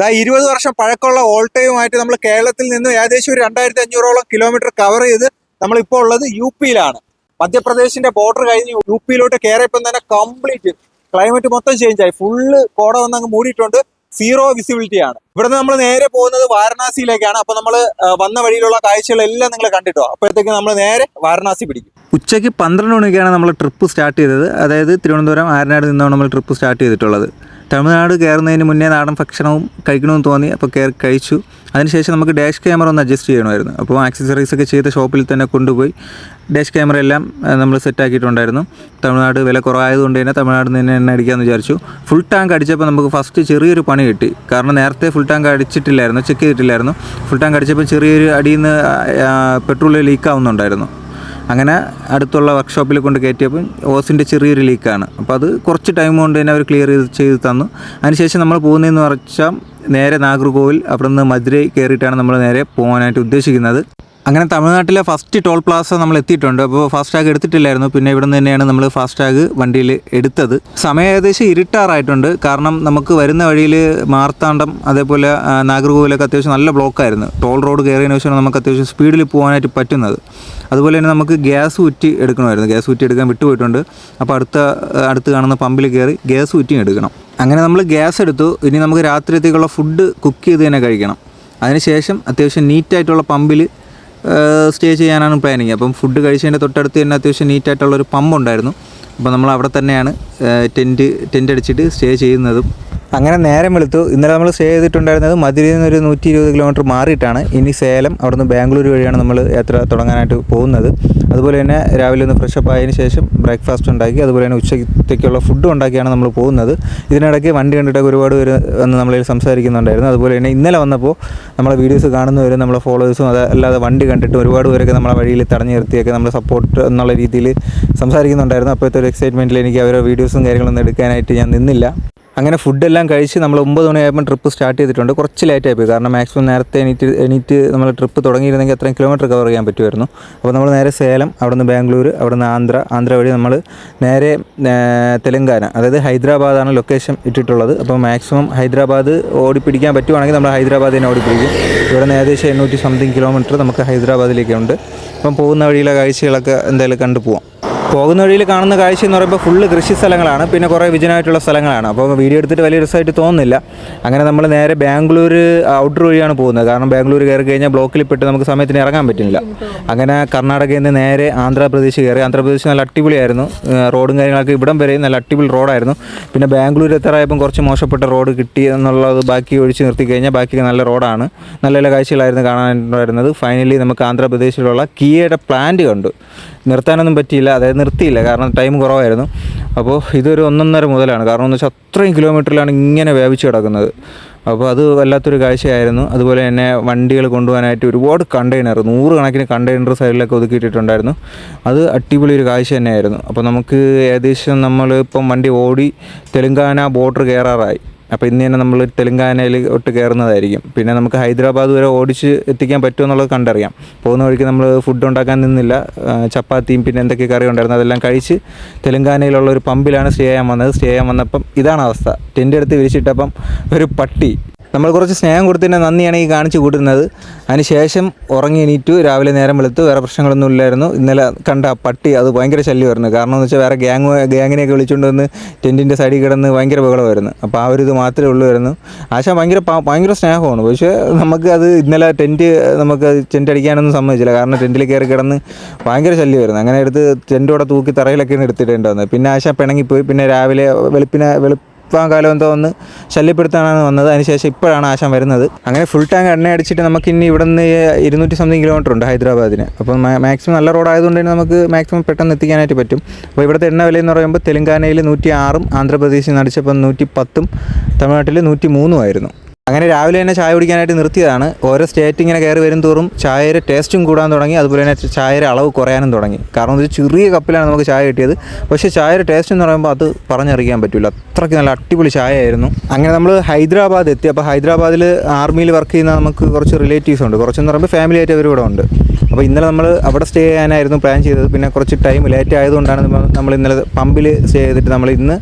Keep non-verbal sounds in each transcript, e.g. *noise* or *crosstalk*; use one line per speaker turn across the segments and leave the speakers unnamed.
ദാ ഇരുപത് വർഷം പഴക്കമുള്ള ഓൾട്ടയുമായിട്ട് നമ്മൾ കേരളത്തിൽ നിന്ന് ഏകദേശം ഒരു രണ്ടായിരത്തി അഞ്ഞൂറോളം കിലോമീറ്റർ കവർ ചെയ്ത് നമ്മളിപ്പോൾ ഉള്ളത് യു പിയിലാണ്. മധ്യപ്രദേശിന്റെ ബോർഡർ കഴിഞ്ഞ് യു പിയിലോട്ട് കയറിയപ്പം തന്നെ കംപ്ലീറ്റ് ക്ലൈമറ്റ് മൊത്തം ചേഞ്ച് ആയി. ഫുള്ള് കോട വന്ന് അങ്ങ് മൂടിയിട്ടുണ്ട്. സീറോ വിസിബിലിറ്റി ആണ്. ഇവിടുന്ന് നമ്മൾ നേരെ പോകുന്നത് വാരണാസിയിലേക്കാണ്. അപ്പൊ നമ്മൾ വന്ന വഴിയിലുള്ള കാഴ്ചകളെല്ലാം നിങ്ങൾ കണ്ടിട്ടോ? അപ്പോഴത്തേക്ക് നമ്മൾ നേരെ വാരണാസി പിടിക്കും.
ഉച്ചയ്ക്ക് പന്ത്രണ്ട് മണിക്കാണ് നമ്മൾ ട്രിപ്പ് സ്റ്റാർട്ട് ചെയ്തത്. അതായത് തിരുവനന്തപുരം ആരനാട് നിന്നാണ് നമ്മൾ ട്രിപ്പ് സ്റ്റാർട്ട് ചെയ്തിട്ടുള്ളത്. തമിഴ്നാട് കയറുന്നതിന് മുന്നേ നാടൻ ഭക്ഷണവും കഴിക്കണമെന്ന് തോന്നി അപ്പോൾ കയറി കഴിച്ചു. അതിനുശേഷം നമുക്ക് ഡാഷ് ക്യാമറ ഒന്ന് അഡ്ജസ്റ്റ് ചെയ്യണമായിരുന്നു. അപ്പോൾ ആക്സസറീസ് ഒക്കെ ചെയ്ത ഷോപ്പിൽ തന്നെ കൊണ്ടുപോയി. ഡാഷ് ക്യാമറ എല്ലാം നമ്മൾ സെറ്റാക്കിയിട്ടുണ്ടായിരുന്നു തമിഴ്നാട് വില കുറവായതുകൊണ്ട് തന്നെ തമിഴ്നാട് നിന്ന് തന്നെ അടിക്കാമെന്ന് വിചാരിച്ചു. ഫുൾ ടാങ്ക് അടിച്ചപ്പോൾ നമുക്ക് ഫസ്റ്റ് ചെറിയൊരു പണി കിട്ടി. കാരണം നേരത്തെ ഫുൾ ടാങ്ക് അടിച്ചിട്ടില്ലായിരുന്നു ചെക്ക് ചെയ്തിട്ടില്ലായിരുന്നു. ഫുൾ ടാങ്ക് അടിച്ചപ്പോൾ ചെറിയൊരു അടിയിൽ നിന്ന് പെട്രോൾ ലീക്ക് ആവുന്നുണ്ടായിരുന്നു. അങ്ങനെ അടുത്തുള്ള വർക്ക്ഷോപ്പിൽ കൊണ്ട് കയറ്റിയപ്പോൾ ഓസിന്റെ ചെറിയൊരു ലീക്കാണ് അപ്പോൾ അത് കുറച്ച് ടൈം കൊണ്ട് തന്നെ അവർ ക്ലിയർ ചെയ്ത് ചെയ്ത് തന്നു. അതിനുശേഷം നമ്മൾ പോകുന്നതെന്ന് വെച്ചാൽ നേരെ നാഗർകോവിൽ അവിടെ നിന്ന് മധുരൈ കയറിയിട്ടാണ് നമ്മൾ നേരെ പോകാനായിട്ട് ഉദ്ദേശിക്കുന്നത്. അങ്ങനെ തമിഴ്നാട്ടിലെ ഫസ്റ്റ് ടോൾ പ്ലാസ നമ്മൾ എത്തിയിട്ടുണ്ട്. അപ്പോൾ ഫാസ്റ്റ് ടാഗ് എടുത്തിട്ടില്ലായിരുന്നു. പിന്നെ ഇവിടെ തന്നെയാണ് നമ്മൾ ഫാസ്റ്റ് ടാഗ് വണ്ടിയിൽ എടുത്തത്. സമയം ഏകദേശം ഇരുട്ടാറായിട്ടുണ്ട്. കാരണം നമുക്ക് വരുന്ന വഴിയിൽ മാർത്താണ്ഡം അതേപോലെ നാഗർകോവിലൊക്കെ അത്യാവശ്യം നല്ല ബ്ലോക്കായിരുന്നു ടോൾ റോഡ് കയറിയതിനു ശേഷമാണ് നമുക്ക് അത്യാവശ്യം സ്പീഡിൽ പോകാനായിട്ട് പറ്റുന്നത്. അതുപോലെ തന്നെ നമുക്ക് ഗ്യാസ് കുറ്റി എടുക്കണമായിരുന്നു. ഗ്യാസ് കുറ്റി എടുക്കാൻ വിട്ടുപോയിട്ടുണ്ട്. അപ്പോൾ അടുത്ത അടുത്ത് കാണുന്ന പമ്പിൽ കയറി ഗ്യാസ് കുറ്റിയും എടുക്കണം. അങ്ങനെ നമ്മൾ ഗ്യാസ് എടുത്തു. ഇനി നമുക്ക് രാത്രിയത്തേക്കുള്ള ഫുഡ് കുക്ക് ചെയ്ത് തന്നെ കഴിക്കണം. അതിനുശേഷം അത്യാവശ്യം നീറ്റായിട്ടുള്ള പമ്പിൽ സ്റ്റേ ചെയ്യാനാണ് പ്ലാനിങ് അപ്പം ഫുഡ് കഴിച്ചതിന്റെ തൊട്ടടുത്ത് തന്നെ അത്യാവശ്യം നീറ്റായിട്ടുള്ളൊരു പമ്പ് ഉണ്ടായിരുന്നു. അപ്പോൾ നമ്മൾ അവിടെ തന്നെയാണ് ടെന്റ് ടെന്റ് അടിച്ചിട്ട് സ്റ്റേ ചെയ്യുന്നതും. അങ്ങനെ നേരം വെളുത്തു. ഇന്നലെ നമ്മൾ സ്റ്റേ ചെയ്തിട്ടുണ്ടായിരുന്നത് മധുരയിൽ നിന്ന് ഒരു നൂറ്റി ഇരുപത് കിലോമീറ്റർ മാറിയിട്ടാണ്. ഇനി സേലം അവിടുന്ന് ബാംഗ്ലൂർ വഴിയാണ് നമ്മൾ യാത്ര തുടങ്ങാനായിട്ട് പോകുന്നത്. അതുപോലെ തന്നെ രാവിലെ ഒന്ന് ഫ്രഷപ്പ് ആയതിനു ശേഷം ബ്രേക്ക്ഫാസ്റ്റ് ഉണ്ടാക്കി. അതുപോലെ തന്നെ ഉച്ചത്തേക്കുള്ള ഫുഡും ഉണ്ടാക്കിയാണ് നമ്മൾ പോകുന്നത്. ഇതിനിടയ്ക്ക് വണ്ടി കണ്ടിട്ടൊക്കെ ഒരുപാട് പേര് വന്ന് നമ്മളിൽ സംസാരിക്കുന്നുണ്ടായിരുന്നു. അതുപോലെ തന്നെ ഇന്നലെ വന്നപ്പോൾ നമ്മളെ വീഡിയോസ് കാണുന്നവരും നമ്മളെ ഫോളോവേഴ്സും അതല്ലാതെ വണ്ടി കണ്ടിട്ട് ഒരുപാട് പേരൊക്കെ നമ്മളെ വഴിയിൽ തടഞ്ഞു നിർത്തിയൊക്കെ നമ്മളെ സപ്പോർട്ട് എന്നുള്ള രീതിയിൽ സംസാരിക്കുന്നുണ്ടായിരുന്നു. അപ്പോഴത്തെ ഒരു എക്സൈറ്റ്മെന്റിൽ എനിക്ക് അവരുടെ വീഡിയോസും കാര്യങ്ങളൊന്നും എടുക്കാനായിട്ട് ഞാൻ നിന്നില്ല. അങ്ങനെ ഫുഡെല്ലാം കഴിച്ച് നമ്മൾ ഒമ്പത് മണിയായപ്പോൾ ട്രിപ്പ് സ്റ്റാർട്ട് ചെയ്തിട്ടുണ്ട്. കുറച്ച് ലേറ്റ് പോയി. കാരണം മാക്സിമം നേരത്തെ എണീറ്റ് എണീറ്റ് നമ്മൾ ട്രിപ്പ് തുടങ്ങിയിരുന്നെങ്കിൽ അത്രയും കിലോമീറ്റർ കവർ ചെയ്യാൻ പറ്റുമായിരുന്നു. അപ്പോൾ നമ്മൾ നേരെ സേലം അവിടെ നിന്ന് ബാംഗ്ലൂർ അവിടെ നിന്ന് ആന്ധ്ര ആന്ധ്ര വഴി നമ്മൾ നേരെ തെലങ്കാന അതായത് ഹൈദരാബാദാണ് ലൊക്കേഷൻ ഇട്ടിട്ടുള്ളത്. അപ്പോൾ മാക്സിമം ഹൈദരാബാദ് ഓടിപ്പിടിക്കാൻ പറ്റുവാണെങ്കിൽ നമ്മൾ ഹൈദരാബാദ് തന്നെ ഓടിപ്പിടിക്കും. ഇവിടെ നിന്ന് ഏകദേശം എണ്ണൂറ്റി സംതിങ് കിലോമീറ്റർ നമുക്ക് ഹൈദരാബാദിലേക്കുണ്ട്. അപ്പം പോകുന്ന വഴിയിലെ കാഴ്ചകളൊക്കെ എന്തായാലും കണ്ടു പോവാം പോകുന്ന വഴിയിൽ കാണുന്ന കാഴ്ച എന്ന് പറയുമ്പോൾ ഫുള്ള് കൃഷി സ്ഥലങ്ങളാണ്. പിന്നെ കുറേ വിജനമായിട്ടുള്ള സ്ഥലങ്ങളാണ്. അപ്പോൾ വീഡിയോ എടുത്തിട്ട് വലിയ രസമായിട്ട് തോന്നുന്നില്ല. അങ്ങനെ നമ്മൾ നേരെ ബാംഗ്ലൂർ ഔട്ടർ വഴിയാണ് പോകുന്നത്. കാരണം ബാംഗ്ലൂർ കയറി കഴിഞ്ഞാൽ ബ്ലോക്കിൽ പെട്ട് നമുക്ക് സമയത്തിന് ഇറങ്ങാൻ പറ്റുന്നില്ല അങ്ങനെ കർണാടകയിൽ നിന്ന് നേരെ ആന്ധ്രാപ്രദേശ് കയറി. ആന്ധ്രാപ്രദേശ് നല്ല അടിപൊളിയായിരുന്നു. റോഡും കാര്യങ്ങളൊക്കെ ഇവിടം വരെ നല്ല അടിപൊളി റോഡായിരുന്നു പിന്നെ ബാംഗ്ലൂർ എത്താറായപ്പം കുറച്ച് മോശപ്പെട്ട റോഡ് കിട്ടി എന്നുള്ളത് ബാക്കി ഒഴിച്ച് നിർത്തി കഴിഞ്ഞാൽ ബാക്കി നല്ല റോഡാണ് നല്ല നല്ല കാഴ്ചകളായിരുന്നു കാണാനുണ്ടായിരുന്നത് ഫൈനലി നമുക്ക് ആന്ധ്രാപ്രദേശിലുള്ള കിയയുടെ പ്ലാന്റ് കണ്ടു. നിർത്താനൊന്നും പറ്റിയില്ല. അതായത് നിർത്തിയില്ല. കാരണം ടൈം കുറവായിരുന്നു. അപ്പോൾ ഇതൊരു ഒന്നൊന്നര മുതലാണ്. കാരണം എന്ന് വെച്ചാൽ അത്രയും കിലോമീറ്ററിലാണ് ഇങ്ങനെ വ്യാപിച്ച് കിടക്കുന്നത്. അപ്പോൾ അത് വല്ലാത്തൊരു കാഴ്ചയായിരുന്നു. അതുപോലെ തന്നെ വണ്ടികൾ കൊണ്ടുപോകാനായിട്ട് ഒരുപാട് കണ്ടെയ്നർ നൂറുകണക്കിന് കണ്ടെയ്നർ സൈഡിലൊക്കെ ഒതുക്കിയിട്ടുണ്ടായിരുന്നു അത് അടിപൊളി ഒരു കാഴ്ച തന്നെയായിരുന്നു. അപ്പോൾ നമുക്ക് ഏകദേശം നമ്മൾ ഇപ്പം വണ്ടി ഓടി തെലുങ്കാന ബോർഡർ കയറാറായി അപ്പോൾ ഇന്ന് തന്നെ നമ്മൾ തെലുങ്കാനയിൽ ഒട്ട് കയറുന്നതായിരിക്കും പിന്നെ നമുക്ക് ഹൈദരാബാദ് വരെ ഓടിച്ച് എത്തിക്കാൻ പറ്റുമോ എന്നുള്ളത് കണ്ടറിയാം. പോകുന്ന വഴിക്ക് നമ്മൾ ഫുഡ് ഉണ്ടാക്കാൻ നിന്നില്ല. ചപ്പാത്തിയും പിന്നെ എന്തൊക്കെ കറി ഉണ്ടായിരുന്നു അതെല്ലാം കഴിച്ച് തെലുങ്കാനയിലുള്ള ഒരു പമ്പിലാണ് സ്റ്റേ ചെയ്യാൻ വന്നത്. സ്റ്റേ ചെയ്യാൻ വന്നപ്പം ഇതാണ് അവസ്ഥ. ടെന്റ് എടുത്ത് വിരിച്ചിട്ടപ്പം ഒരു പട്ടി നമ്മൾ കുറച്ച് സ്നേഹം കൊടുത്തതിന്റെ നന്ദിയാണ് ഈ കാണിച്ചു കൂട്ടുന്നത്. അതിനുശേഷം ഉറങ്ങി എണീറ്റു രാവിലെ നേരം വെളുത്തു വേറെ പ്രശ്നങ്ങളൊന്നും ഇല്ലായിരുന്നു. ഇന്നലെ കണ്ട പട്ടി അത് ഭയങ്കര ശല്യമായിരുന്നു. കാരണം എന്ന് വെച്ചാൽ വേറെ ഗ്യാങ് ഗ്യാങ്ങിനെയൊക്കെ വിളിച്ചുകൊണ്ട് വന്ന് ടെന്റിന്റെ സൈഡിൽ കിടന്ന് ഭയങ്കര ബഹളമായിരുന്നു. അപ്പോൾ ആ ഒരു ഇത് മാത്രമേ ഉള്ളുമായിരുന്നു ആശാ ഭയങ്കര ഭയങ്കര സ്നേഹമാണ്. പക്ഷേ നമുക്ക് അത് ഇന്നലെ ടെന്റ് നമുക്ക് ടെന്റ് അടിക്കാനൊന്നും സമ്മതിച്ചില്ല. കാരണം ടെന്റിൽ കയറി കിടന്ന് ഭയങ്കര ശല്യമായിരുന്നു. അങ്ങനെ എടുത്ത് ടെന്റോടെ തൂക്കി തറയിലൊക്കെയാണ് എടുത്തിട്ടുണ്ടായിരുന്നത് പിന്നെ ആശാ പിണങ്ങിപ്പോയി. പിന്നെ രാവിലെ വെളുപ്പിനെ വെളുപ്പ് കാലം എന്തോ ഒന്ന് ശല്യപ്പെടുത്താനാണ് വന്നത്. അതിനുശേഷം ഇപ്പോഴാണ് ആശാൻ വരുന്നത്. അങ്ങനെ ഫുൾ ടാങ്ക് എണ്ണ അടിച്ചിട്ട് നമുക്ക് ഇനി ഇവിടെ നിന്ന് ഇരുന്നൂറ്റി സംതിങ് കിലോമീറ്റർ ഉണ്ട് ഹൈദരാബാദിന്. അപ്പം മാക്സിമം നല്ല റോഡായതുകൊണ്ട് തന്നെ നമുക്ക് മാക്സിമം പെട്ടെന്ന് എത്തിക്കാനായിട്ട് പറ്റും. അപ്പോൾ ഇവിടുത്തെ എണ്ണ വില എന്ന് പറയുമ്പോൾ തെലങ്കാനയിൽ നൂറ്റി ആറും ആന്ധ്രാപ്രദേശിൽ നിന്ന് അടിച്ചപ്പോൾ നൂറ്റി പത്തും തമിഴ്നാട്ടിൽ നൂറ്റി മൂന്നും ആയിരുന്നു. അങ്ങനെ രാവിലെ തന്നെ ചായ കുടിക്കാനായിട്ട് നിർത്തിയതാണ്. ഓരോ സ്റ്റേറ്റ് ഇങ്ങനെ കയറി വരും തോറും ചായയുടെ ടേസ്റ്റും കൂടാൻ തുടങ്ങി. അതുപോലെ തന്നെ ചായയുടെ അളവ് കുറയാനും തുടങ്ങി. കാരണം ഒരു ചെറിയ കപ്പിലാണ് നമുക്ക് ചായ കിട്ടിയത്. പക്ഷേ ചായയുടെ ടേസ്റ്റ് എന്ന് പറയുമ്പോൾ അത് പറഞ്ഞറിയിക്കാൻ പറ്റില്ല. അത്രയ്ക്ക് നല്ല അടിപൊളി ചായ ആയിരുന്നു അങ്ങനെ നമ്മൾ ഹൈദരാബാദ് എത്തി. അപ്പോൾ ഹൈദരാബാദിൽ ആർമിയിൽ വർക്ക് ചെയ്യുന്ന നമുക്ക് കുറച്ച് റിലേറ്റീവ്സ് ഉണ്ട്. കുറച്ചെന്ന് പറയുമ്പോൾ ഫാമിലി ആയിട്ട് അവർ ഉണ്ട്. അപ്പോൾ ഇന്നലെ നമ്മൾ അവിടെ സ്റ്റേ ചെയ്യാനായിരുന്നു പ്ലാൻ ചെയ്തത്. പിന്നെ കുറച്ച് ടൈം ലേറ്റ് ആയതുകൊണ്ടാണ് നമ്മൾ ഇന്നലെ പമ്പിൽ സ്റ്റേ ചെയ്തിട്ട് നമ്മൾ ഇന്ന്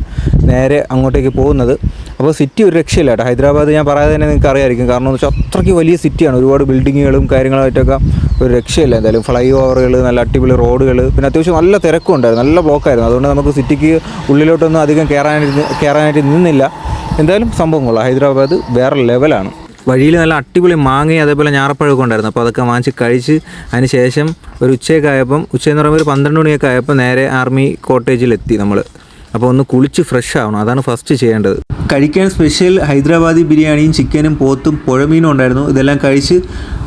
നേരെ അങ്ങോട്ടേക്ക് പോകുന്നത്. അപ്പോൾ സിറ്റി ഒരു രക്ഷയില്ല കേട്ടോ. ഹൈദരാബാദ് ഞാൻ പറയാതെ തന്നെ നിങ്ങൾക്ക് അറിയായിരിക്കും കാരണം എന്ന് വെച്ചാൽ അത്രയ്ക്ക് വലിയ സിറ്റിയാണ് ഒരുപാട് ബിൽഡിങ്ങുകളും കാര്യങ്ങളായിട്ടൊക്കെ ഒരു രക്ഷയില്ല. എന്തായാലും ഫ്ലൈ ഓവറുകൾ നല്ല അടിപൊളി റോഡുകൾ പിന്നെ അത്യാവശ്യം നല്ല തിരക്കും ഉണ്ടായിരുന്നു. നല്ല ബ്ലോക്കായിരുന്നു അതുകൊണ്ട് നമുക്ക് സിറ്റിക്ക് ഉള്ളിലോട്ടൊന്നും അധികം കയറാനായിട്ട് കയറാനായിട്ട് നിന്നില്ല. എന്തായാലും സംഭവം കൊള്ളാം. ഹൈദരാബാദ് വേറെ ലെവലാണ് വഴിയിൽ നല്ല അടിപൊളി മാങ്ങയും അതേപോലെ ഞാറപ്പഴമൊക്കെ ഉണ്ടായിരുന്നു. അപ്പോൾ അതൊക്കെ വാങ്ങിച്ച് കഴിച്ച് അതിന് ശേഷം ഒരു ഉച്ചയൊക്കെ ആയപ്പം ഉച്ചയെന്ന് പറയുമ്പോൾ ഒരു പന്ത്രണ്ട് മണിയൊക്കെ ആയപ്പോൾ നേരെ ആർമി കോട്ടേജിലെത്തി നമ്മൾ അപ്പോൾ ഒന്ന് കുളിച്ച് ഫ്രഷ് ആവണം. അതാണ് ഫസ്റ്റ് ചെയ്യേണ്ടത്. കഴിക്കാൻ സ്പെഷ്യൽ ഹൈദരാബാദി ബിരിയാണിയും ചിക്കനും പോത്തും പുഴമീനും ഉണ്ടായിരുന്നു. ഇതെല്ലാം കഴിച്ച്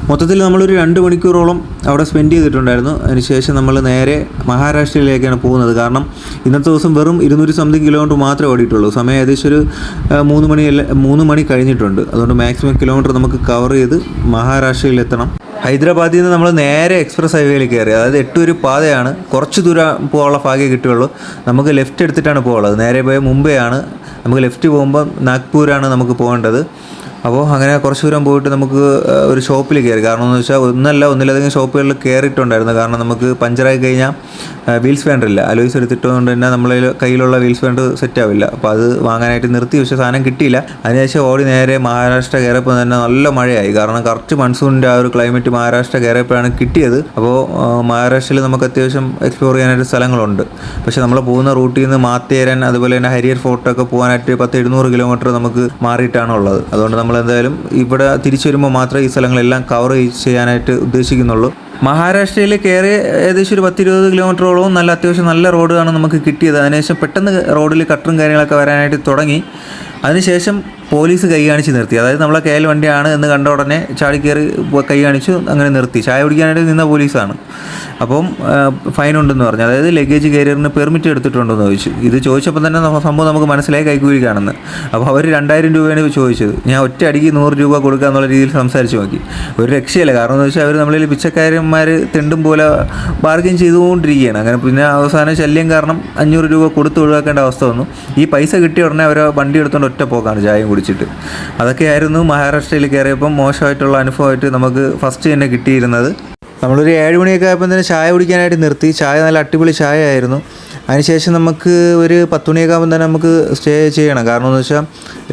മൊത്തത്തിൽ നമ്മളൊരു രണ്ട് മണിക്കൂറോളം അവിടെ സ്പെൻഡ് ചെയ്തിട്ടുണ്ടായിരുന്നു. അതിനുശേഷം നമ്മൾ നേരെ മഹാരാഷ്ട്രയിലേക്കാണ് പോകുന്നത്. കാരണം ഇന്നത്തെ ദിവസം വെറും ഇരുന്നൂറ്റി സംതിങ് കിലോമീറ്റർ മാത്രമേ ഓടിയിട്ടുള്ളൂ. സമയം ഏകദേശം ഒരു മൂന്ന് മണി മൂന്ന് മണി കഴിഞ്ഞിട്ടുണ്ട്. അതുകൊണ്ട് മാക്സിമം കിലോമീറ്റർ നമുക്ക് കവർ ചെയ്ത് മഹാരാഷ്ട്രയിൽ എത്തണം. ഹൈദരാബാദിൽ നിന്ന് നമ്മൾ നേരെ എക്സ്പ്രസ് ഹൈവേയിൽ കയറി. അതായത് എട്ടൂര് പാതയാണ്. കുറച്ച് ദൂരം പോകാനുള്ള ഭാഗ്യം കിട്ടുകയുള്ളൂ നമുക്ക് ലെഫ്റ്റ് എടുത്തിട്ടാണ് പോകുള്ളത് നേരെ പോയ മുംബൈ ആണ്. നമുക്ക് ലെഫ്റ്റ് പോകുമ്പോൾ നാഗ്പൂരാണ് നമുക്ക് പോകേണ്ടത്. അപ്പോൾ അങ്ങനെ കുറച്ച് ദൂരം പോയിട്ട് നമുക്ക് ഒരു ഷോപ്പിൽ കയറി കാരണം എന്ന് വെച്ചാൽ ഒന്നല്ല ഒന്നിലധികം ഷോപ്പുകളിൽ കയറിയിട്ടുണ്ടായിരുന്നു കാരണം നമുക്ക് പഞ്ചറായി കഴിഞ്ഞാൽ വീൽസ് വേണ്ടില്ല അലോയ്സ് എടുത്തിട്ടുകൊണ്ട് തന്നെ നമ്മളെ കയ്യിലുള്ള വീൽസ് വേണ്ട സെറ്റ് ആവില്ല. അപ്പോൾ അത് വാങ്ങാനായിട്ട് നിർത്തി. പക്ഷേ സാധനം കിട്ടിയില്ല. അതിനുശേഷം ഓടി നേരെ മഹാരാഷ്ട്ര കയറിയപ്പോൾ തന്നെ നല്ല മഴയായി. കാരണം കറക്റ്റ് മൺസൂണിന്റെ ആ ഒരു ക്ലൈമറ്റ് മഹാരാഷ്ട്ര കയറിയപ്പോഴാണ് കിട്ടിയത്. അപ്പോൾ മഹാരാഷ്ട്രയിൽ നമുക്ക് അത്യാവശ്യം എക്സ്പ്ലോർ ചെയ്യാനായിട്ട് സ്ഥലങ്ങളുണ്ട്. പക്ഷേ നമ്മൾ പോകുന്ന റൂട്ടിൽ നിന്ന് മാത്തേരൻ അതുപോലെ തന്നെ ഹരിയർ ഫോർട്ടൊക്കെ പോകാനായിട്ട് പത്ത് എഴുന്നൂറ് കിലോമീറ്റർ നമുക്ക് മാറിയിട്ടാണ് ഉള്ളത്. അതുകൊണ്ട് നമ്മൾ എന്തായാലും ഇവിടെ തിരിച്ചു വരുമ്പോൾ മാത്രമേ ഈ സ്ഥലങ്ങളെല്ലാം കവർ ചെയ്യാനായിട്ട് ഉദ്ദേശിക്കുന്നുള്ളൂ. മഹാരാഷ്ട്രയിൽ കയറി ഏകദേശം ഒരു പത്തിരുപത് കിലോമീറ്ററോളവും നല്ല അത്യാവശ്യം നല്ല റോഡാണ് നമുക്ക് കിട്ടിയത്. അതിനുശേഷം പെട്ടെന്ന് റോഡിൽ കട്ടറും കാര്യങ്ങളൊക്കെ വരാനായിട്ട് തുടങ്ങി. അതിനുശേം പോലീസ് കൈ കാണിച്ച് നിർത്തി. അതായത് നമ്മളെ കയ്യിൽ വണ്ടിയാണ് എന്ന് കണ്ട ഉടനെ ചാടി കയറി കൈ കാണിച്ചു അങ്ങനെ നിർത്തി. ചായ കുടിക്കാനായിട്ട് നിന്ന പോലീസാണ്. അപ്പം ഫൈൻ ഉണ്ടെന്ന് പറഞ്ഞു. അതായത് ലഗേജ് കാരിയറിന് പെർമിറ്റ് എടുത്തിട്ടുണ്ടെന്ന് ചോദിച്ചു. ഇത് ചോദിച്ചപ്പോൾ തന്നെ സംഭവം നമുക്ക് മനസ്സിലായി കൈക്കൂലിക്കാണെന്ന്. അപ്പോൾ അവർ രണ്ടായിരം രൂപയാണ് ചോദിച്ചത്. ഞാൻ ഒറ്റ അടിക്ക് നൂറ് രൂപ കൊടുക്കുക എന്നുള്ള രീതിയിൽ സംസാരിച്ച് നോക്കി. ഒരു രക്ഷയില്ല. കാരണം എന്ന് വെച്ചാൽ അവർ നമ്മളിൽ പിച്ചക്കാരന്മാർ തെണ്ടും പോലെ ബാർഗിൻ ചെയ്തുകൊണ്ടിരിക്കുകയാണ്. അങ്ങനെ പിന്നെ അവസാന ശല്യം കാരണം അഞ്ഞൂറ് രൂപ കൊടുത്ത് ഒഴിവാക്കേണ്ട അവസ്ഥ വന്നു. ഈ പൈസ കിട്ടിയ ഉടനെ അവർ വണ്ടി എടുത്തുകൊണ്ട് ഒറ്റ പോക്കാണ് ചായയും കുടിച്ചിട്ട്. അതൊക്കെയായിരുന്നു മഹാരാഷ്ട്രയിൽ കയറിയപ്പം മോശമായിട്ടുള്ള അനുഭവമായിട്ട് നമുക്ക് ഫസ്റ്റ് തന്നെ കിട്ടിയിരുന്നത്. നമ്മളൊരു ഏഴ് മണിയൊക്കെ ആയപ്പോൾ തന്നെ ചായ കുടിക്കാനായിട്ട് നിർത്തി. ചായ നല്ല അടിപൊളി ചായ ആയിരുന്നു അതിനുശേഷം നമുക്ക് ഒരു പത്ത് മണിയൊക്കെ ആകുമ്പോൾ തന്നെ നമുക്ക് സ്റ്റേ ചെയ്യണം. കാരണം എന്ന് വെച്ചാൽ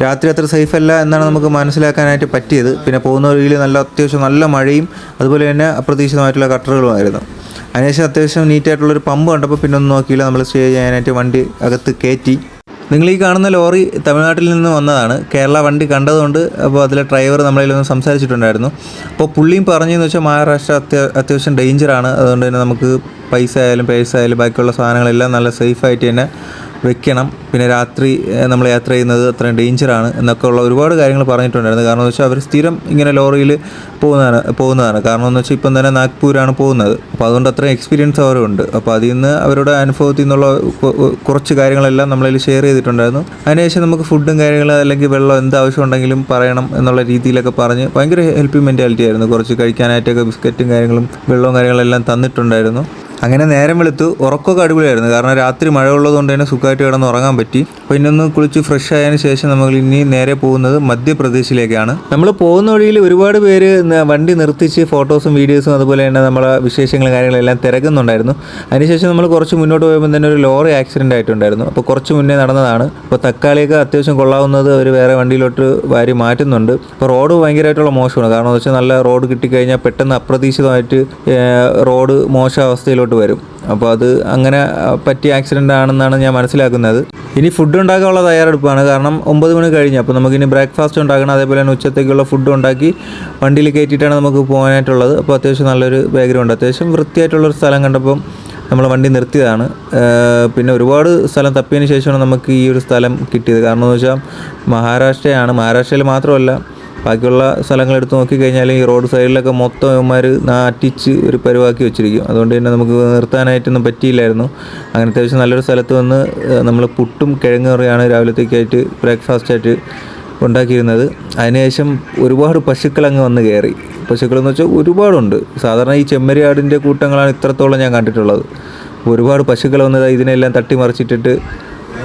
രാത്രി അത്ര സേഫ് അല്ല എന്നാണ് നമുക്ക് മനസ്സിലാക്കാനായിട്ട് പറ്റിയത്. പിന്നെ പോകുന്ന വഴിയിൽ നല്ല അത്യാവശ്യം നല്ല മഴയും അതുപോലെ തന്നെ അപ്രതീക്ഷിതമായിട്ടുള്ള കട്ടറുകളുമായിരുന്നു അതിനുശേഷം അത്യാവശ്യം നീറ്റായിട്ടുള്ളൊരു പമ്പ് കണ്ടപ്പോൾ പിന്നെ ഒന്നും നോക്കിയില്ല. നമ്മൾ സ്റ്റേ ചെയ്യാനായിട്ട് വണ്ടി അകത്ത് കയറ്റി. നിങ്ങൾ ഈ കാണുന്ന ലോറി തമിഴ്നാട്ടിൽ നിന്ന് വന്നതാണ്. കേരള വണ്ടി കണ്ടതുകൊണ്ട് അപ്പോൾ അതിലെ ഡ്രൈവർ നമ്മളതിലൊന്ന് സംസാരിച്ചിട്ടുണ്ടായിരുന്നു. അപ്പോൾ പുള്ളിയും പറഞ്ഞതെന്ന് വെച്ചാൽ മഹാരാഷ്ട്ര അത്യ അത്യാവശ്യം ഡേഞ്ചറാണ് അതുകൊണ്ട് തന്നെ നമുക്ക് പൈസ ആയാലും പേഴ്സ് ആയാലും ബാക്കിയുള്ള സാധനങ്ങളെല്ലാം നല്ല സേഫായിട്ട് തന്നെ വെക്കണം. പിന്നെ രാത്രി നമ്മൾ യാത്ര ചെയ്യുന്നത് അത്രയും ഡേഞ്ചറാണ് എന്നൊക്കെ ഉള്ള ഒരുപാട് കാര്യങ്ങൾ പറഞ്ഞിട്ടുണ്ടായിരുന്നു. കാരണം എന്ന് വെച്ചാൽ അവർ സ്ഥിരം ഇങ്ങനെ ലോറിയിൽ പോകുന്നതാണ് പോകുന്നതാണ്. കാരണം എന്ന് വെച്ചാൽ ഇപ്പം തന്നെ നാഗ്പൂരാണ് പോകുന്നത്. അപ്പോൾ അതുകൊണ്ട് അത്രയും എക്സ്പീരിയൻസ് അവരുണ്ട് അപ്പോൾ അതിൽ നിന്ന് അവരുടെ അനുഭവത്തിൽ നിന്നുള്ള കുറച്ച് കാര്യങ്ങളെല്ലാം നമ്മളതിൽ ഷെയർ ചെയ്തിട്ടുണ്ടായിരുന്നു. അതിനുശേഷം നമുക്ക് ഫുഡും കാര്യങ്ങളും അല്ലെങ്കിൽ വെള്ളം എന്ത് ആവശ്യം ഉണ്ടെങ്കിലും പറയണം എന്നുള്ള രീതിയിലൊക്കെ പറഞ്ഞ് ഭയങ്കര ഹെൽപ്പിംഗ് മെന്റാലിറ്റി ആയിരുന്നു. കുറച്ച് കഴിക്കാനായിട്ടൊക്കെ ബിസ്ക്കറ്റും കാര്യങ്ങളും വെള്ളവും കാര്യങ്ങളെല്ലാം തന്നിട്ടുണ്ടായിരുന്നു. അങ്ങനെ നേരം വെളുത്തു ഉറക്കമൊക്കെ അടിപൊളിയായിരുന്നു. കാരണം രാത്രി മഴ ഉള്ളതുകൊണ്ട് തന്നെ സുഖമായിട്ട് കിടന്ന് ഉറങ്ങാൻ പറ്റി. അപ്പോൾ ഇന്നൊന്ന് കുളിച്ച് ഫ്രഷ് ആയതിനു ശേഷം നമ്മൾ ഇനി നേരെ പോകുന്നത് മധ്യപ്രദേശിലേക്കാണ്. നമ്മൾ പോകുന്ന വഴിയിൽ ഒരുപാട് പേര് വണ്ടി നിർത്തിച്ച് ഫോട്ടോസും വീഡിയോസും അതുപോലെ തന്നെ നമ്മളെ വിശേഷങ്ങളും കാര്യങ്ങളെല്ലാം തിരക്കുന്നുണ്ടായിരുന്നു. അതിനുശേഷം നമ്മൾ കുറച്ച് മുന്നോട്ട് പോയപ്പോൾ തന്നെ ഒരു ലോറി ആക്സിഡന്റ് ആയിട്ടുണ്ടായിരുന്നു. അപ്പോൾ കുറച്ച് മുന്നേ നടന്നതാണ്. അപ്പോൾ തക്കാളിയൊക്കെ അത്യാവശ്യം കൊള്ളാവുന്നത് അവർ വേറെ വണ്ടിയിലോട്ട് വാരി മാറ്റുന്നുണ്ട്. അപ്പോൾ റോഡ് ഭയങ്കരമായിട്ടുള്ള മോശമാണ്. കാരണം എന്ന് വെച്ചാൽ നല്ല റോഡ് കിട്ടിക്കഴിഞ്ഞാൽ പെട്ടെന്ന് അപ്രതീക്ഷിതമായിട്ട് റോഡ് മോശം അവസ്ഥയിലോട്ട് വരും. അപ്പോൾ അത് അങ്ങനെ പറ്റിയ ആക്സിഡന്റ് ആണെന്നാണ് ഞാൻ മനസ്സിലാക്കുന്നത്. ഇനി ഫുഡ് ഉണ്ടാക്കാനുള്ള തയ്യാറെടുപ്പാണ്. കാരണം ഒമ്പത് മണി കഴിഞ്ഞു അപ്പോൾ നമുക്കിനി ബ്രേക്ക്ഫാസ്റ്റ് ഉണ്ടാക്കണം. അതേപോലെ തന്നെ ഉച്ചത്തേക്കുള്ള ഫുഡ് ഉണ്ടാക്കി വണ്ടിയിൽ കയറ്റിയിട്ടാണ് നമുക്ക് പോകാനായിട്ടുള്ളത്. അപ്പോൾ അത്യാവശ്യം നല്ലൊരു ബാക്ക്ഗ്രൗണ്ട് അത്യാവശ്യം വൃത്തിയായിട്ടുള്ളൊരു സ്ഥലം കണ്ടപ്പം നമ്മൾ വണ്ടി നിർത്തിയതാണ്. പിന്നെ ഒരുപാട് സ്ഥലം തപ്പിയതിന് ശേഷമാണ് നമുക്ക് ഈ ഒരു സ്ഥലം കിട്ടിയത്. കാരണം എന്ന് വെച്ചാൽ മഹാരാഷ്ട്രയാണ്. മഹാരാഷ്ട്രയിൽ മാത്രമല്ല ബാക്കിയുള്ള സ്ഥലങ്ങൾ എടുത്ത് നോക്കിക്കഴിഞ്ഞാൽ ഈ റോഡ് സൈഡിലൊക്കെ മൊത്തം ഇവന്മാർ നാറ്റിച്ച് ഒരു പരിവാക്കി വെച്ചിരിക്കും. അതുകൊണ്ട് തന്നെ നമുക്ക് നിർത്താനായിട്ടൊന്നും പറ്റിയില്ലായിരുന്നു. അങ്ങനെ അത്യാവശ്യം നല്ലൊരു സ്ഥലത്ത് വന്ന് നമ്മൾ പുട്ടും കിഴങ്ങ് കറിയാണ് രാവിലത്തേക്കായിട്ട് ബ്രേക്ക്ഫാസ്റ്റായിട്ട് ഉണ്ടാക്കിയിരുന്നത്. അതിനുശേഷം ഒരുപാട് പശുക്കൾ അങ്ങ് വന്ന് കയറി. പശുക്കൾ എന്ന് വെച്ചാൽ ഒരുപാടുണ്ട്. സാധാരണ ഈ ചെമ്മരിയാടിന്റെ കൂട്ടങ്ങളാണ് ഇത്രത്തോളം ഞാൻ കണ്ടിട്ടുള്ളത്. ഒരുപാട് പശുക്കൾ വന്നത് ഇതിനെല്ലാം തട്ടിമറിച്ചിട്ടിട്ട്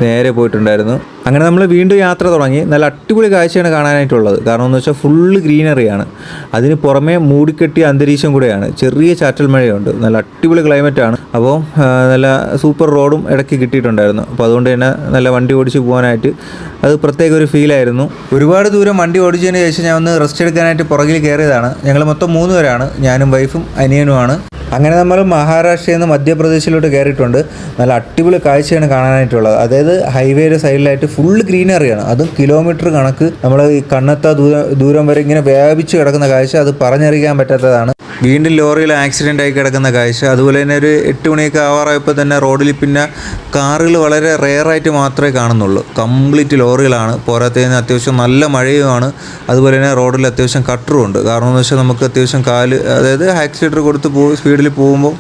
നേരെ പോയിട്ടുണ്ടായിരുന്നു. അങ്ങനെ നമ്മൾ വീണ്ടും യാത്ര തുടങ്ങി. നല്ല അടിപൊളി കാഴ്ചയാണ് കാണാനായിട്ടുള്ളത്. കാരണം എന്ന് വെച്ചാൽ ഫുള്ള് ഗ്രീനറിയാണ് അതിന് പുറമേ മൂടിക്കെട്ടിയ അന്തരീക്ഷം കൂടെയാണ്. ചെറിയ ചാറ്റൽ മഴയുണ്ട്. നല്ല അടിപൊളി ക്ലൈമറ്റാണ് അപ്പോൾ നല്ല സൂപ്പർ റോഡും ഇടയ്ക്ക് കിട്ടിയിട്ടുണ്ടായിരുന്നു. അപ്പോൾ അതുകൊണ്ട് തന്നെ നല്ല വണ്ടി ഓടിച്ച് പോകാനായിട്ട് അത് പ്രത്യേക ഒരു ഫീലായിരുന്നു ഒരുപാട് ദൂരം വണ്ടി ഓടിച്ചതിന് ശേഷം ഞാൻ ഒന്ന് റെസ്റ്റ് എടുക്കാനായിട്ട് പുറകിൽ കയറിയതാണ്. ഞങ്ങൾ മൊത്തം മൂന്ന് പേരാണ്. ഞാനും വൈഫും അനിയനുമാണ് അങ്ങനെ നമ്മൾ മഹാരാഷ്ട്രയിൽ നിന്ന് മധ്യപ്രദേശിലോട്ട് കയറിയിട്ടുണ്ട്. നല്ല അടിപൊളി കാഴ്ചയാണ് കാണാനായിട്ടുള്ളത്. അതായത് ഹൈവേയുടെ സൈഡിലായിട്ട് ഫുള്ള് ഗ്രീനറിയാണ്. അതും കിലോമീറ്റർ കണക്ക് നമ്മൾ ഈ കണ്ണെത്താ ദൂരം ദൂരം വരെ ഇങ്ങനെ വ്യാപിച്ച് കിടക്കുന്ന കാഴ്ച അത് പറഞ്ഞറിയിക്കാൻ പറ്റാത്തതാണ്. വീണ്ടും ലോറിയിൽ ആക്സിഡന്റ് ആയി കിടക്കുന്ന കാഴ്ച. അതുപോലെ തന്നെ ഒരു എട്ട് മണിയൊക്കെ ആവാറായപ്പോൾ തന്നെ റോഡിൽ പിന്നെ കാറുകൾ വളരെ റെയറായിട്ട് മാത്രമേ കാണുന്നുള്ളൂ. കംപ്ലീറ്റ് ലോറികളാണ്. പോരാത്തതിന് അത്യാവശ്യം നല്ല മഴയുമാണ്. അതുപോലെ തന്നെ റോഡിൽ അത്യാവശ്യം കട്ടറും ഉണ്ട്. കാരണം എന്ന് വെച്ചാൽ നമുക്ക് അത്യാവശ്യം കാൽ അതായത് ആക്സിലേറ്റർ കൊടുത്ത് പോ സ്പീഡിൽ പോകുമ്പോൾ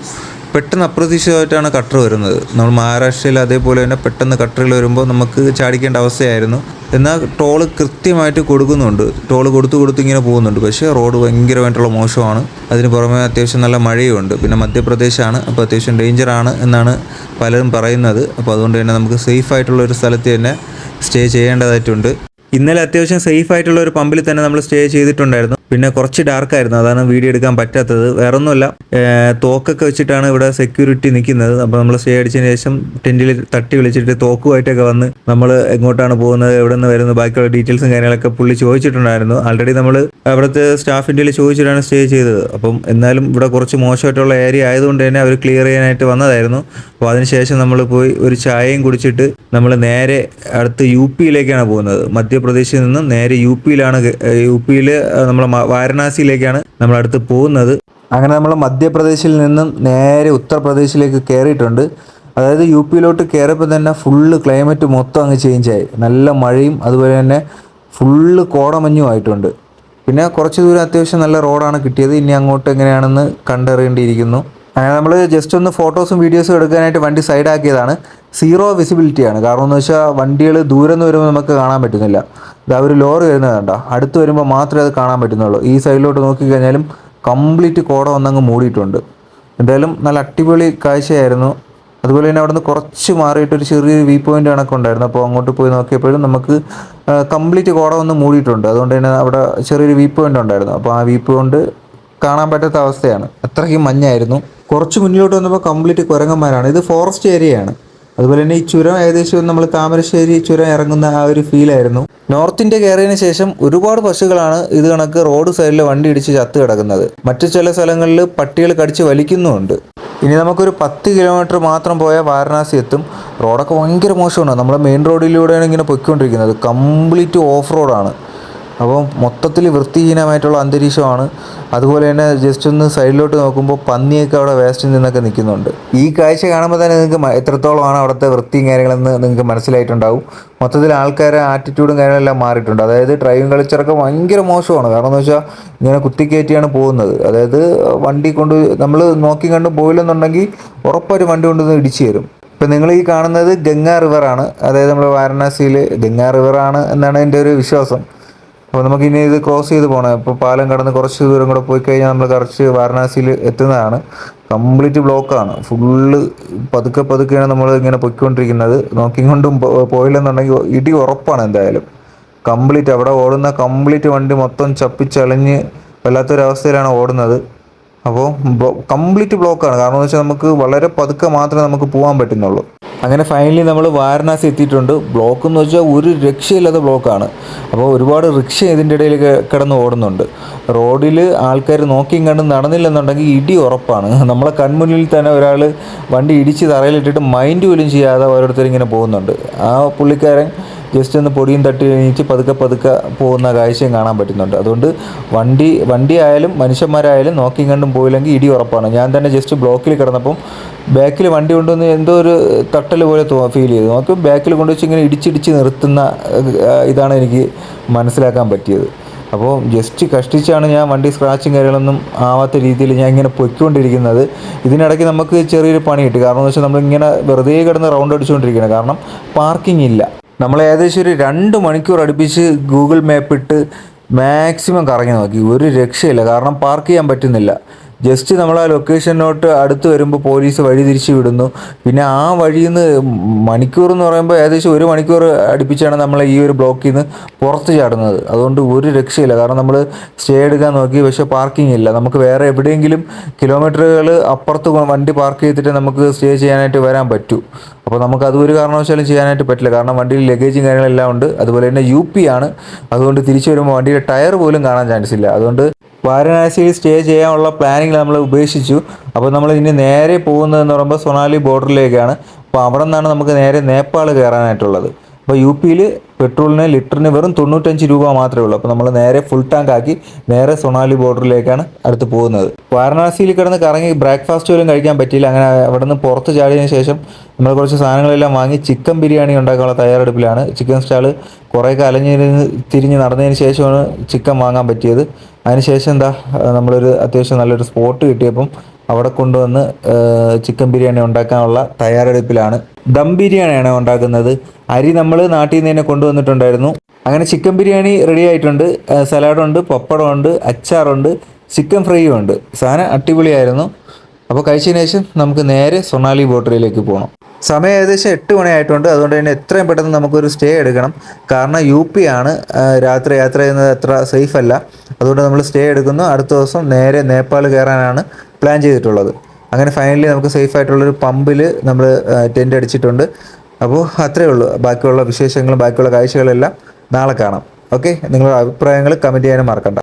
പെട്ടെന്ന് അപ്രതീക്ഷിതമായിട്ടാണ് കട്ടർ വരുന്നത്. നമ്മൾ മഹാരാഷ്ട്രയിൽ അതേപോലെ തന്നെ പെട്ടെന്ന് കട്ടറിൽ വരുമ്പോൾ നമുക്ക് ചാടിക്കേണ്ട അവസ്ഥയായിരുന്നു. എന്നാൽ ടോൾ കൃത്യമായിട്ട് കൊടുക്കുന്നുണ്ട്. ടോൾ കൊടുത്തു കൊടുത്ത് ഇങ്ങനെ പോകുന്നുണ്ട്. പക്ഷേ റോഡ് ഭയങ്കരമായിട്ടുള്ള മോശമാണ്. അതിന് പുറമെ അത്യാവശ്യം നല്ല മഴയുമുണ്ട് പിന്നെ മധ്യപ്രദേശാണ്. അപ്പോൾ അത്യാവശ്യം ഡേഞ്ചറാണ് എന്നാണ് പലരും പറയുന്നത്. അപ്പോൾ അതുകൊണ്ട് തന്നെ നമുക്ക് സേഫ് ആയിട്ടുള്ള ഒരു സ്ഥലത്ത് തന്നെ സ്റ്റേ ചെയ്യേണ്ടതായിട്ടുണ്ട്. ഇന്നലെ അത്യാവശ്യം സേഫ് ആയിട്ടുള്ള ഒരു പമ്പിൽ തന്നെ നമ്മൾ സ്റ്റേ ചെയ്തിട്ടുണ്ടായിരുന്നു. പിന്നെ കുറച്ച് ഡാർക്ക് ആയിരുന്നു. അതാണ് വീഡിയോ എടുക്കാൻ പറ്റാത്തത്. വേറെ ഒന്നുമല്ല തോക്കൊക്കെ വെച്ചിട്ടാണ് ഇവിടെ സെക്യൂരിറ്റി നിൽക്കുന്നത്. അപ്പോൾ നമ്മൾ സ്റ്റേ അടിച്ചതിന് ശേഷം ടെന്റിൽ തട്ടി വിളിച്ചിട്ട് തോക്കുമായിട്ടൊക്കെ വന്ന് നമ്മൾ എങ്ങോട്ടാണ് പോകുന്നത് എവിടെ നിന്ന് വരുന്നത് ബാക്കിയുള്ള ഡീറ്റെയിൽസും കാര്യങ്ങളൊക്കെ പുള്ളി ചോദിച്ചിട്ടുണ്ടായിരുന്നു. ആൾറെഡി നമ്മൾ അവിടുത്തെ സ്റ്റാഫിന്റെ ചോദിച്ചിട്ടാണ് സ്റ്റേ ചെയ്തത്. അപ്പം എന്നാലും ഇവിടെ കുറച്ച് മോശമായിട്ടുള്ള ഏരിയ ആയതുകൊണ്ട് തന്നെ അവർ ക്ലിയർ ചെയ്യാനായിട്ട് വന്നതായിരുന്നു. അപ്പോൾ അതിനുശേഷം നമ്മൾ പോയി ഒരു ചായയും കുടിച്ചിട്ട് നമ്മൾ നേരെ അടുത്ത് യു പിയിലേക്കാണ് പോകുന്നത്. മധ്യപ്രദേശിൽ നിന്ന് നേരെ യു പിയിലാണ് യു പിയിൽ നമ്മൾ വാരണാസിയിലേക്കാണ് നമ്മൾ അടുത്ത് പോകുന്നത്. അങ്ങനെ നമ്മൾ മധ്യപ്രദേശിൽ നിന്നും നേരെ ഉത്തർപ്രദേശിലേക്ക് കയറിയിട്ടുണ്ട് അതായത് യു പിയിലോട്ട് കയറിയപ്പോൾ തന്നെ ഫുള്ള് ക്ലൈമറ്റ് മൊത്തം അങ്ങ് ചേഞ്ച് ആയി. നല്ല മഴയും അതുപോലെ തന്നെ ഫുള്ള് കോടമഞ്ഞും ആയിട്ടുണ്ട്. പിന്നെ കുറച്ച് ദൂരം അത്യാവശ്യം നല്ല റോഡാണ് കിട്ടിയത്. ഇനി അങ്ങോട്ട് എങ്ങനെയാണെന്ന് കണ്ടറിയേണ്ടിയിരിക്കുന്നു. അങ്ങനെ നമ്മൾ ജസ്റ്റ് ഒന്ന് ഫോട്ടോസും വീഡിയോസും എടുക്കാനായിട്ട് വണ്ടി സൈഡാക്കിയതാണ് സീറോ വിസിബിലിറ്റി ആണ്. കാരണം എന്ന് വെച്ചാൽ വണ്ടികൾ ദൂരെ നിന്ന് വരുമ്പോൾ നമുക്ക് കാണാൻ പറ്റുന്നില്ല. ഇതാ ഒരു ലോറി വരുന്നത് കണ്ട. അടുത്ത് വരുമ്പോൾ മാത്രമേ അത് കാണാൻ പറ്റുന്നുള്ളൂ. ഈ സൈഡിലോട്ട് നോക്കിക്കഴിഞ്ഞാലും കംപ്ലീറ്റ് കോട വന്നങ്ങ് മൂടിയിട്ടുണ്ട്. എന്തായാലും നല്ല അടിപൊളി കാഴ്ചയായിരുന്നു. അതുപോലെ തന്നെ അവിടുന്ന് കുറച്ച് മാറിയിട്ട് ഒരു ചെറിയൊരു വ്യൂ പോയിന്റ് കണക്ക് ഉണ്ടായിരുന്നു. അപ്പോൾ അങ്ങോട്ട് പോയി നോക്കിയപ്പോഴും നമുക്ക് കംപ്ലീറ്റ് കോട വന്ന് മൂടിയിട്ടുണ്ട്. അതുകൊണ്ട് തന്നെ അവിടെ ചെറിയൊരു വ്യൂ പോയിന്റ് ഉണ്ടായിരുന്നു. അപ്പോൾ ആ വ്യൂ പോയിന്റ് കാണാൻ പറ്റാത്ത അവസ്ഥയാണ്. അത്രയ്ക്കും മഞ്ഞായിരുന്നു. കുറച്ച് മുന്നിലോട്ട് വന്നപ്പോൾ കംപ്ലീറ്റ് കുരങ്ങന്മാരാണ്. ഇത് ഫോറസ്റ്റ് ഏരിയയാണ് അതുപോലെ തന്നെ ഈ ചുരം ഏകദേശം നമ്മൾ താമരശ്ശേരി ചുരം ഇറങ്ങുന്ന ആ ഒരു ഫീലായിരുന്നു നോർത്ത് ഇന്ത്യ കയറിയതിന് ശേഷം ഒരുപാട് പശുക്കളാണ് ഇത് കണക്ക് റോഡ് സൈഡിൽ വണ്ടി ഇടിച്ച് ചത്ത് കിടക്കുന്നത്. മറ്റു ചില സ്ഥലങ്ങളിൽ പട്ടികൾ കടിച്ച് വലിക്കുന്നുമുണ്ട്. ഇനി നമുക്കൊരു പത്ത് കിലോമീറ്റർ മാത്രം പോയാൽ വാരണാസി എത്തും. റോഡൊക്കെ ഭയങ്കര മോശമാണ്. നമ്മുടെ മെയിൻ റോഡിലൂടെയാണ് ഇങ്ങനെ പൊയ്ക്കൊണ്ടിരിക്കുന്നത്. കംപ്ലീറ്റ് ഓഫ് റോഡാണ് അപ്പോൾ മൊത്തത്തിൽ വൃത്തിഹീനമായിട്ടുള്ള അന്തരീക്ഷമാണ്. അതുപോലെ തന്നെ ജസ്റ്റ് ഒന്ന് സൈഡിലോട്ട് നോക്കുമ്പോൾ പന്നിയൊക്കെ അവിടെ വേസ്റ്റിൽ നിന്നൊക്കെ നിൽക്കുന്നുണ്ട്. ഈ കാഴ്ച കാണുമ്പോൾ തന്നെ നിങ്ങൾക്ക് എത്രത്തോളമാണ് അവിടുത്തെ വൃത്തിയും കാര്യങ്ങളെന്ന് നിങ്ങൾക്ക് മനസ്സിലായിട്ടുണ്ടാവും. മൊത്തത്തിൽ ആൾക്കാരെ ആറ്റിറ്റ്യൂഡും കാര്യങ്ങളെല്ലാം മാറിയിട്ടുണ്ട്. അതായത് ഡ്രൈവിംഗ് കൾച്ചറൊക്കെ ഭയങ്കര മോശമാണ്. കാരണം എന്ന് വെച്ചാൽ ഇങ്ങനെ കുത്തിക്കയറ്റിയാണ് പോകുന്നത്. അതായത് വണ്ടി കൊണ്ട് നമ്മൾ നോക്കി കണ്ട് പോയില്ലെന്നുണ്ടെങ്കിൽ ഉറപ്പൊരു വണ്ടി കൊണ്ടുവന്ന് ഇടിച്ചു തരും. ഇപ്പം നിങ്ങൾ ഈ കാണുന്നത് ഗംഗാ റിവറാണ് അതായത് നമ്മൾ വാരണാസിയിൽ ഗംഗാ റിവറാണ് എന്നാണ് എന്റെ ഒരു വിശ്വാസം. അപ്പോൾ നമുക്ക് ഇനി ഇത് ക്രോസ് ചെയ്ത് പോകണം ഇപ്പോൾ പാലം കടന്ന് കുറച്ച് ദൂരം കൂടെ പോയി കഴിഞ്ഞാൽ നമ്മൾ കുറച്ച് വാരണാസിയിൽ എത്തുന്നതാണ്. കംപ്ലീറ്റ് ബ്ലോക്കാണ്. ഫുള്ള് പതുക്കെ പതുക്കെയാണ് നമ്മൾ ഇങ്ങനെ പൊയ്ക്കൊണ്ടിരിക്കുന്നത്. നോക്കിക്കൊണ്ടും കൊണ്ടും പോയില്ലെന്നുണ്ടെങ്കിൽ ഇടി ഉറപ്പാണ് എന്തായാലും. കംപ്ലീറ്റ് അവിടെ ഓടുന്ന കംപ്ലീറ്റ് വണ്ടി മൊത്തം ചപ്പിച്ചളിഞ്ഞ് വല്ലാത്തൊരവസ്ഥയിലാണ് ഓടുന്നത്. അപ്പോൾ കംപ്ലീറ്റ് ബ്ലോക്കാണ്. കാരണം എന്ന് വെച്ചാൽ നമുക്ക് വളരെ പതുക്കെ മാത്രമേ നമുക്ക് പോകാൻ പറ്റുന്നുള്ളൂ. അങ്ങനെ ഫൈനലി നമ്മൾ വാരണാസി എത്തിയിട്ടുണ്ട്. ബ്ലോക്ക് എന്ന് വെച്ചാൽ ഒരു രക്ഷയില്ലാത്ത ബ്ലോക്കാണ് അപ്പോൾ ഒരുപാട് റിക്ഷ ഇതിന്റെ ഇടയിൽ കിടന്ന് ഓടുന്നുണ്ട്. റോഡിൽ ആൾക്കാർ നോക്കിയും കണ്ടും നടന്നില്ലെന്നുണ്ടെങ്കിൽ ഇടി ഉറപ്പാണ്. *laughs* നമ്മളെ കൺമുന്നിൽ തന്നെ ഒരാൾ വണ്ടി ഇടിച്ച് തറയിലിട്ടിട്ട് മൈൻഡ് പോലും ചെയ്യാതെ ഓരോരുത്തർ ഇങ്ങനെ പോകുന്നുണ്ട്. ആ പുള്ളിക്കാരൻ ജസ്റ്റ് ഒന്ന് പൊടിയും തട്ടി എണീച്ച് പതുക്കെ പതുക്കെ പോകുന്ന കാഴ്ചയും കാണാൻ പറ്റുന്നുണ്ട്. അതുകൊണ്ട് വണ്ടി വണ്ടി ആയാലും മനുഷ്യന്മാരായാലും നോക്കിയും കണ്ടും പോയില്ലെങ്കിൽ ഇടി ഉറപ്പാണ്. ഞാൻ തന്നെ ജസ്റ്റ് ബ്ലോക്കിൽ കിടന്നപ്പം ബാക്കിൽ വണ്ടി കൊണ്ടുവന്ന് എന്തോ ഒരു തട്ടൽ പോലെ ഫീൽ ചെയ്തു. നോക്കും ബാക്കിൽ കൊണ്ടുവച്ച് ഇങ്ങനെ ഇടിച്ചിടിച്ച് നിർത്തുന്ന ഇതാണ് എനിക്ക് മനസ്സിലാക്കാൻ പറ്റിയത്. അപ്പോൾ ജസ്റ്റ് കഷ്ടിച്ചാണ് ഞാൻ വണ്ടി സ്ക്രാച്ചും കാര്യങ്ങളൊന്നും ആവാത്ത രീതിയിൽ ഞാൻ ഇങ്ങനെ പൊയ്ക്കൊണ്ടിരിക്കുന്നത്. ഇതിനിടയ്ക്ക് നമുക്ക് ചെറിയൊരു പണി കിട്ടി. കാരണം എന്ന് വെച്ചാൽ നമ്മളിങ്ങനെ വെറുതെ കിടന്ന് റൗണ്ട് അടിച്ചുകൊണ്ടിരിക്കുകയാണ്. കാരണം പാർക്കിംഗ് ഇല്ല. നമ്മൾ ഏകദേശം ഒരു രണ്ട് മണിക്കൂർ അടുപ്പിച്ച് ഗൂഗിൾ മാപ്പ് ഇട്ട് മാക്സിമം കറങ്ങി നോക്കി. ഒരു രക്ഷയില്ല. കാരണം പാർക്ക് ചെയ്യാൻ പറ്റുന്നില്ല. ജസ്റ്റ് നമ്മൾ ആ ലൊക്കേഷനോട്ട് അടുത്ത് വരുമ്പോൾ പോലീസ് വഴി തിരിച്ചു വിടുന്നു. പിന്നെ ആ വഴിയിൽ നിന്ന് മണിക്കൂർ എന്ന് പറയുമ്പോൾ ഏകദേശം ഒരു മണിക്കൂർ അടുപ്പിച്ചാണ് നമ്മൾ ഈ ഒരു ബ്ലോക്കിൽ നിന്ന് പുറത്ത് ചാടുന്നത്. അതുകൊണ്ട് ഒരു രക്ഷയില്ല. കാരണം നമ്മൾ സ്റ്റേ എടുക്കാൻ നോക്കി പക്ഷേ പാർക്കിംഗ് ഇല്ല. നമുക്ക് വേറെ എവിടെയെങ്കിലും കിലോമീറ്ററുകൾ അപ്പുറത്ത് വണ്ടി പാർക്ക് ചെയ്തിട്ട് നമുക്ക് സ്റ്റേ ചെയ്യാനായിട്ട് വരാൻ പറ്റൂ. അപ്പോൾ നമുക്ക് അത് ഒരു കാരണവശാലും ചെയ്യാനായിട്ട് പറ്റില്ല. കാരണം വണ്ടിയിൽ ലഗേജും കാര്യങ്ങളെല്ലാം ഉണ്ട്. അതുപോലെ തന്നെ യു പി ആണ്. അതുകൊണ്ട് തിരിച്ചു വരുമ്പോൾ വണ്ടിയുടെ ടയർ പോലും കാണാൻ ചാൻസ് ഇല്ല. അതുകൊണ്ട് വാരണാസിയിൽ സ്റ്റേ ചെയ്യാനുള്ള പ്ലാനിങ് നമ്മൾ ഉപേക്ഷിച്ചു. അപ്പോൾ നമ്മൾ ഇനി നേരെ പോകുന്നതെന്ന് പറയുമ്പോൾ സൊണാലി ബോർഡറിലേക്കാണ് അപ്പോൾ അവിടെ നിന്നാണ് നമുക്ക് നേരെ നേപ്പാൾ കയറാനായിട്ടുള്ളത് അപ്പോൾ യു പിയിൽ പെട്രോളിന് ലിറ്ററിന് വെറും തൊണ്ണൂറ്റഞ്ച് രൂപ മാത്രമേ ഉള്ളൂ. അപ്പോൾ നമ്മൾ നേരെ ഫുൾ ടാങ്ക് ആക്കി നേരെ സൊണാലി ബോർഡറിലേക്കാണ് അടുത്ത് പോകുന്നത്. വാരണാസിയിൽ കിടന്ന് കറങ്ങി ബ്രേക്ക്ഫാസ്റ്റ് പോലും കഴിക്കാൻ പറ്റിയില്ല. അങ്ങനെ അവിടെ നിന്ന് പുറത്ത് ചാടിയതിന് ശേഷം നമ്മൾ കുറച്ച് സാധനങ്ങളെല്ലാം വാങ്ങി ചിക്കൻ ബിരിയാണി ഉണ്ടാക്കാനുള്ള തയ്യാറെടുപ്പിലാണ്. ചിക്കൻ സ്റ്റാൾ കുറേ കലഞ്ഞ് തിരിഞ്ഞ് നടന്നതിന് ശേഷമാണ് ചിക്കൻ വാങ്ങാൻ പറ്റിയത്. അതിനുശേഷം എന്താ നമ്മളൊരു അത്യാവശ്യം നല്ലൊരു സ്പോട്ട് കിട്ടിയപ്പം അവിടെ കൊണ്ടുവന്ന് ചിക്കൻ ബിരിയാണി ഉണ്ടാക്കാനുള്ള തയ്യാറെടുപ്പിലാണ്. ദം ബിരിയാണിയാണ് ഉണ്ടാക്കുന്നത്. അരി നമ്മൾ നാട്ടിൽ നിന്ന് തന്നെ കൊണ്ടുവന്നിട്ടുണ്ടായിരുന്നു. അങ്ങനെ ചിക്കൻ ബിരിയാണി റെഡി ആയിട്ടുണ്ട്. സലാഡുണ്ട് പപ്പടമുണ്ട് അച്ചാറുണ്ട് ചിക്കൻ ഫ്രൈയും ഉണ്ട്. സാധനം അടിപൊളിയായിരുന്നു. അപ്പോൾ കഴിച്ചതിന് ശേഷം നമുക്ക് നേരെ സൊണാലി ബോട്ടറിയിലേക്ക് പോകണം സമയം ഏകദേശം എട്ട് മണിയായിട്ടുണ്ട്. അതുകൊണ്ട് തന്നെ എത്രയും പെട്ടെന്ന് നമുക്കൊരു സ്റ്റേ എടുക്കണം. കാരണം യു പി ആണ് രാത്രി യാത്ര ചെയ്യുന്നത് അത്ര സേഫ് അല്ല. അതുകൊണ്ട് നമ്മൾ സ്റ്റേ എടുക്കുന്നു. അടുത്ത ദിവസം നേരെ നേപ്പാൾ കയറാനാണ് പ്ലാൻ ചെയ്തിട്ടുള്ളത്. അങ്ങനെ ഫൈനലി നമുക്ക് സേഫ് ആയിട്ടുള്ളൊരു പമ്പിൽ നമ്മൾ ടെന്റ് അടിച്ചിട്ടുണ്ട്. അപ്പോൾ അത്രയേ ഉള്ളൂ. ബാക്കിയുള്ള വിശേഷങ്ങളും ബാക്കിയുള്ള കാഴ്ചകളെല്ലാം നാളെ കാണാം. ഓക്കെ നിങ്ങളുടെ അഭിപ്രായങ്ങൾ കമന്റ് ചെയ്യാനും മറക്കണ്ട.